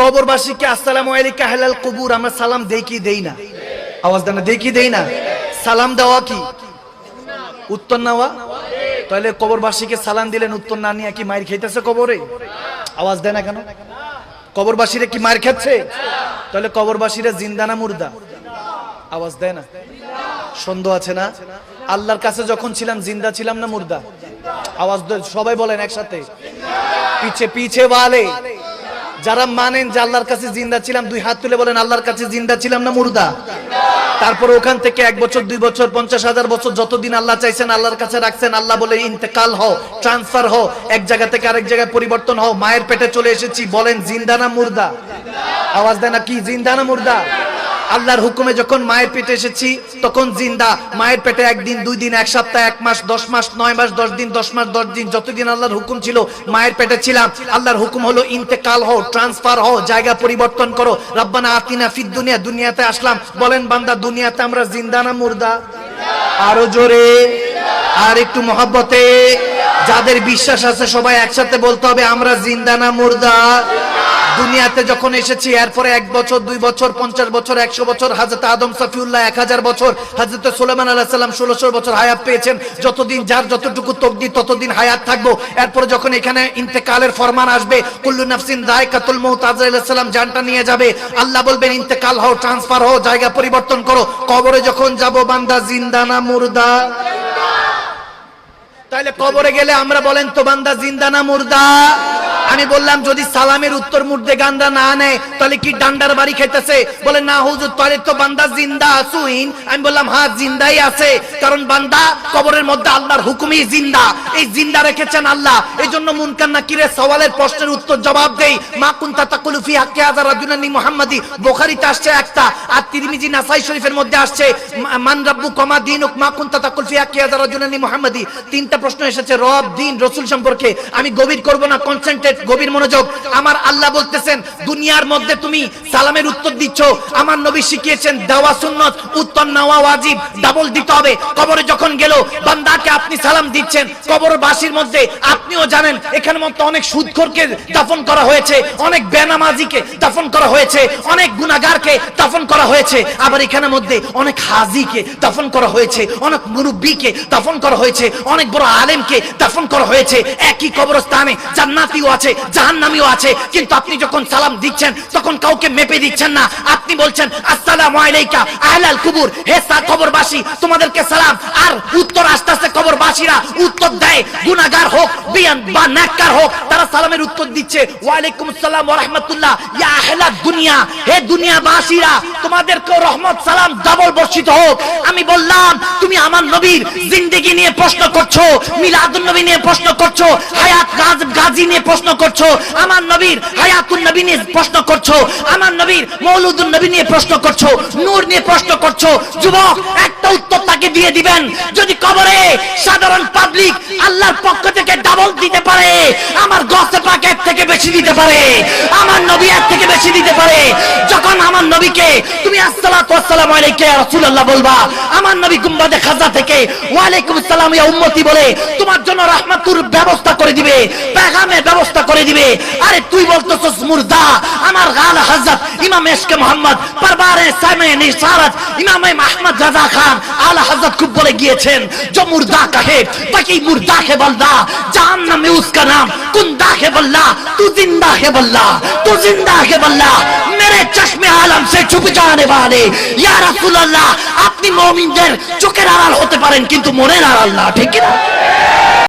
কবরবাসীকে আসসালামু আলাইকা হালাল কবুর, আমরা সালাম দেই কি দেই না? আওয়াজ দেন না, দেই কি দেই না? সালাম দেওয়া কি? উত্তর নেওয়া তাহলে কবরবাসীকে সালাম দিলেন, উত্তর না নিয়ে কি মায়ের খেতেছে কবরে? আওয়াজ দেয় না কেন? কবরবাসীরা কি মার খাচ্ছে? তাহলে কবরবাসীরা জিন্দা না মুর্দা? আওয়াজ দেয় না? সন্দেহ আছে না? আল্লাহর কাছে যখন ছিলাম, জিন্দা ছিলাম না মুর্দা? আওয়াজ সবাই বলেন একসাথে। পিছে পিছে বালে যারা মানেন যে আল্লাহর কাছে জিন্দা ছিলাম, দুই হাত তুলে বলেন, আল্লাহর কাছে জিন্দা ছিলাম না মুর্দা? তারপর ওখান থেকে এক বছর, দুই বছর, পঞ্চাশ হাজার বছর যতদিন আল্লাহ চাইছেন, আল্লাহর কাছে রাখছেন, আল্লাহ বলে, ইন্তেকাল হও, ট্রান্সফার হও, এক জায়গা থেকে আরেক জায়গায় পরিবর্তন হও, মায়ের পেটে চলে এসেছি। বলেন, জিন্দা না মুর্দা? আওয়াজ দেয় না, কি, জিন্দা না মুর্দা? আল্লাহর হুকুমে যখন মায়ের পেটে এসেছি, তখন জিন্দা। মায়ের পেটে একদিন, দুই দিন, এক সপ্তাহ, এক মাস, দশ মাস, নয় মাস, দশ দিন, দশ মাস, দশ দিন, যতদিন আল্লাহর হুকুম ছিল, মায়ের পেটে ছিলাম। আল্লাহর হুকুম হলো, ইন্তেকাল হও, ট্রান্সফার হও, জায়গা পরিবর্তন করো। রব্বানা আতিনা ফিদ দুনিয়া, দুনিয়াতে আসলাম। বলেন, বান্দা, দুনিয়াতে আমরা জিন্দা না মুর্দা? আরও জোরে, আর একটু মহব্বতে। যাদের বিশ্বাস আছে, সবাই একসাথে বলতে হবে, আমরা জিন্দা না মুর্দা? দুনিয়াতে যখন এসেছি, এরপরে এক বছর, দুই বছর, পঞ্চাশ বছর, একশো বছর, হাজরত আদম সফিউল্লাহ এক হাজার বছর, হাজরত সুলেমান আল্লাহ সাল্লাম ষোলোশো বছর হায়াত পেয়েছেন। যতদিন যার যতটুকু তকদি ততদিন হায়াত থাকব। এরপরে যখন এখানে ইন্তেকালের ফরমান আসবে, কুল্লু নাফসিন দায় কাতুল মৌত আজরাইসাল্লাম জানটা নিয়ে যাবে। আল্লাহ বলবেন, ইন্তেকাল হও ট্রান্সফার হও, জায়গা পরিবর্তন করো। কবরে যখন যাব, বান্দা জিন্দা না মুর্দা? তাহলে কবরে গেলে আমরা বলেন, তো বান্দা জিন্দা না মুর্দা? আমি বললাম, যদি সালামের উত্তর মুর্দে গান্দা না নেয়, তাহলে কি ডান্ডার বাড়ি খেতেছে বলে, না হুজুর, তাহলে তো বান্দা জিন্দা আসুইন আমি বললাম হ্যাঁ জিন্দাই আছে। কারণ বান্দা কবরের মধ্যে আল্লাহর হুকুমই জিন্দা। এই জিন্দা রেখেছেন আল্লাহ। এই জন্য মুনকার নাকিরের সওয়ালের প্রশ্নের উত্তর জবাব দেই। মা কুনতা তাকুলু ফি হাক্কি হাযা রাজুলানি মুহাম্মাদি। বুখারীতে আসছে একটা, আর তিরমিজি নাসাই শরীফের মধ্যে আসছে মান রাব্বু কমা দিনুক, মা কুনতা তাকুল ফি হাক্কি হাযা রাজুলানি মুহাম্মাদি। তিনটা প্রশ্ন এসেছে, রব, দিন, রসুল সম্পর্কে। আমি গভীর করব না কনসেন্ট্রেট গভীর মনোযোগ। আমার আল্লাহ বলতেছেন, দুনিয়ার মধ্যে তুমি সালামের উত্তর দিচ্ছ। আমার নবী শিখিয়েছেন, দেওয়া সুন্নত, উত্তর নেওয়া ওয়াজিব ডাবল দিতে হবে। কবরে যখন গেল, বান্দাকে আপনি সালাম দিচ্ছেন। কবরবাসীর মধ্যে আপনিও জানেন এখানে মধ্যে অনেক সুদখোরকে দাফন করা হয়েছে, অনেক বেনামাজিকে দাফন করা হয়েছে, অনেক গুনাহগারকে দাফন করা হয়েছে। আবার এখানে মধ্যে অনেক হাজিকে দাফন করা হয়েছে, অনেক মুরব্বীকে দাফন করা হয়েছে, অনেক বড় আলেমকে দাফন করা হয়েছে। একই কবরস্থানে জান্নাতিও আছে, জাহান্নামীও আছে। কিন্তু আপনি যখন সালাম দিচ্ছেন, তখন কাউকে মেপে দিচ্ছেন না। আপনি বলছেন, আসসালামু আলাইকা, আহলাল কুবুর। হে সা কবরবাসী, তোমাদেরকে সালাম। আর উত্তর আসতে আসতে কবরবাসীরা, উত্তর দেয়। গুনাহগার হোক, বিয়ান বা নেককার হোক, তারা সালামের উত্তর দিচ্ছে, ওয়ালাইকুম আসসালাম ওয়া রাহমাতুল্লাহ। ইয়া আহলাদ দুনিয়া, হে দুনিয়াবাসীরা তোমাদেরকে রহমত, সালাম, ডাবল বর্ষিত হোক। আমি বললাম, তুমি আমার নবীর জিন্দেগি নিয়ে প্রশ্ন করছ। নিয়ে প্রশ্ন করছ? তাকে দিয়ে দিবেন। যদি সাধারণ পাবলিক আল্লাহর পক্ষ থেকে ডাবল দিতে পারে, আমার গসে পাক এক থেকে বেশি দিতে পারে, আমার নবী এক থেকে বেশি দিতে পারে। আমার নবীকে তুমি আসসালাতু আসসালামু আলাইকা ইয়া রাসূলুল্লাহ বলবা। আমার নবী গুম্বাদে খাজা থেকে ওয়া আলাইকুম সালাম ইয়া উম্মতি বলে তোমার জন্য রাহমাতুর ব্যবস্থা করে দিবে, পেগামের ব্যবস্থা করে দিবে। আরে তুই বলতেছস, মুর্দা, আমার গাল হযরত ইমাম এশকে মোহাম্মদ, পরবারে সামে নিসারত, ইমাম আহমদ রাজা খান, আলা হযরত খুব বলে গিয়েছেন, যে মুর্দা কাহে বাকি মুর্দা কে বলদা? জাহান্নাম মে উসকা নাম, কুন্দা কে বললা তু জিন্দা কে বললা তু জিন্দা কে বললা মেরে চশমে চুপ জানে বানে ইয়া রাসূলুল্লাহ, আপনি মুমিনদের চোখের আড়াল হতে পারেন, কিন্তু মনের আড়াল না, ঠিক না